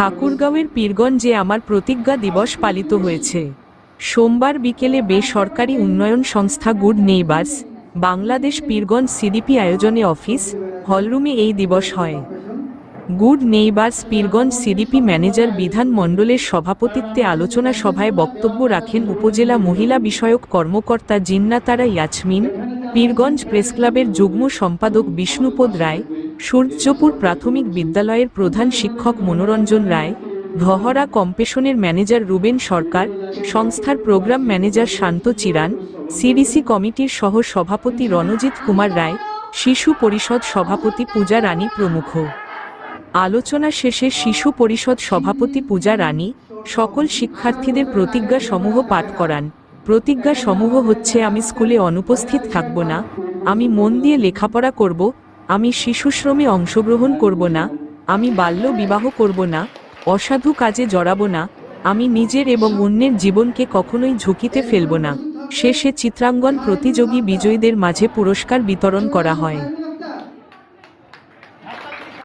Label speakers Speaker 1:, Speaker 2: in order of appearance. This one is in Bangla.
Speaker 1: ঠাকুরগাঁওয়ের পীরগঞ্জে আমার প্রতিজ্ঞা দিবস পালিত হয়েছে। সোমবার বিকেলে বেসরকারি উন্নয়ন সংস্থা good neighbours, Bangladesh Pirganj CDP আয়োজনে অফিস, হলরুমে এই দিবস হয়। Good neighbours Pirganj CDP manager Bidhan মণ্ডলের সভাপতিত্বে আলোচনা সভায় বক্তব্য রাখেন উপজেলা মহিলা বিষয়ক কর্মকর্তা জিন্নাতারা ইয়াসমিন পীরগঞ্জ প্রেসক্লাবের যুগ্ম সম্পাদক বিষ্ণুপদ রায় সূর্যপুর প্রাথমিক বিদ্যালয়ের প্রধান শিক্ষক মনোরঞ্জন রায়, ভহরা কম্পেশনের ম্যানেজার রুবেন সরকার, সংস্থার program manager Shanta Chiran, CDC কমিটির সহ সভাপতি রণজিৎ কুমার রায়, শিশু পরিষদ সভাপতি পূজা রানী প্রমুখ। আলোচনা শেষে শিশু পরিষদ সভাপতি পূজা রানী, সকল শিক্ষার্থীদের প্রতিজ্ঞা সমূহ পাঠ করান। প্রতিজ্ঞা সমূহ হচ্ছে, আমি স্কুলে অনুপস্থিত থাকব না, আমি মন দিয়ে লেখাপড়া করব আমি শিশুশ্রমে অংশগ্রহণ করব না, আমি বাল্য বিবাহ করব না, অসাধু কাজে জড়াবো না, আমি নিজের এবং অন্যের জীবনকে কখনোই ঝুঁকিতে ফেলব না। শেষে চিত্রাঙ্গন প্রতিযোগী বিজয়ীদের মাঝে পুরস্কার বিতরণ করা হয়।